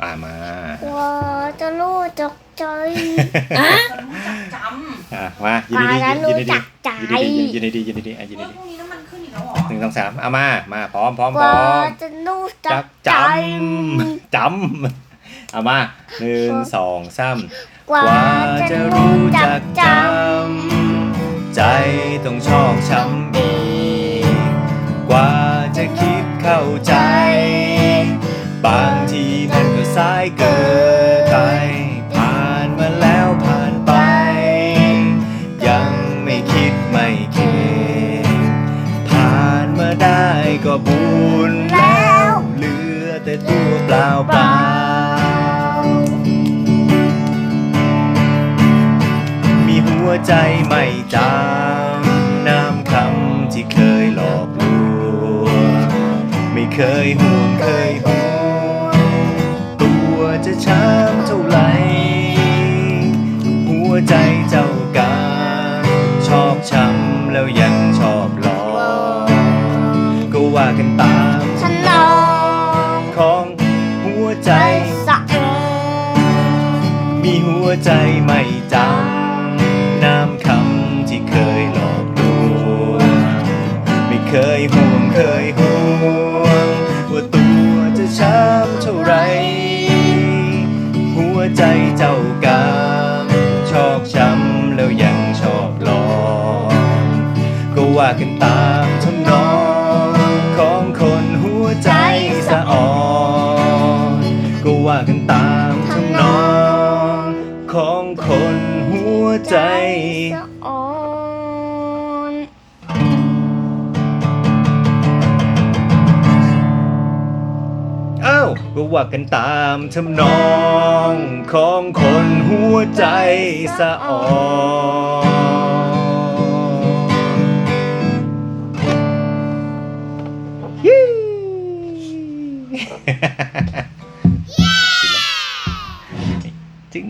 อ่ามาว่าจะรู้จักใจอะจอะมายืนดีปลาๆยืนดีรู้จักใจๆยืนดีๆยืนดีๆยืนดีๆอะยืนำว่าดีพรุ่งนี้น้ำมันขึ้นอีกแล้วเหรอๆหนึ่งสองสามเอามามาพร้อมพร้อมพร้ว่าอมจะรู้จัจักกใจจำจำเอามาหนึ่งสองสามกว่าจะรู้จักจใจต้องชอกช้ำอีกกว่าจะคิดเข้าใจ บางที ก็บุญแล้วเหลือแต่ตัวเปล่าเปล่ามีหัวใจไม่จำน้ำคำที่เคยหลอกลวงไม่เคยห่วงเคยห่วงตัวจะช้ำเท่าไหร่หัวใจเจ้ากรรมชอบช้ำแล้วยังชอบ มีหัวใจไม่จำน้ำคำที่เคยหลอกลวงไม่เคยห่วงเคยห่วง ว่าตัวจะช้ำเท่าไร หัวใจเจ้ากรรมชอกช้ำแล้วยังชอบหลอกก็ว่ากันตามทำนอง ก็ว่ากันตามทำนองของคนหัวใจสะอ่อนยี่